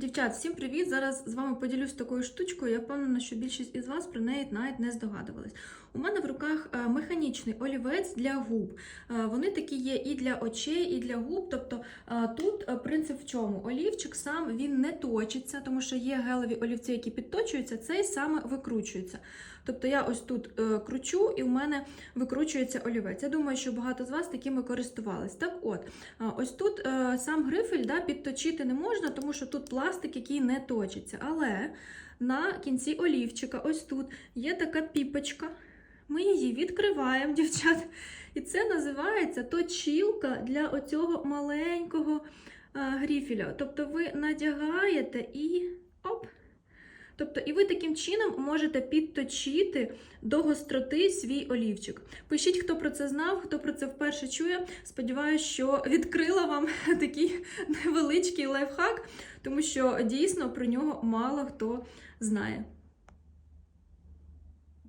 Дівчат, всім привіт! Зараз з вами поділюсь такою штучкою. Я впевнена, що більшість із вас про неї навіть не здогадувались. У мене в руках е, механічний олівець для губ. Е, Вони такі є і для очей, і для губ. Тобто е, тут принцип в чому? Олівчик сам він не точиться, тому що є гелеві олівці, які підточуються, цей саме викручується. Тобто я ось тут кручу, і в мене викручується олівець. Я думаю, що багато з вас такими користувались. Так от, Ось тут сам грифель да, підточити не можна, тому що тут пластик, який не точиться. Але на кінці олівчика, ось тут, є така піпочка. Ми її відкриваємо, дівчат. І це називається точілка для оцього маленького гріфіля. грифеля. Тобто ви надягаєте і. Тобто, і ви таким чином можете підточити до гостроти свій олівчик. Пишіть, хто про це знав, хто про це вперше чує. Сподіваюсь, що відкрила вам такий невеличкий лайфхак, тому що дійсно про нього мало хто знає.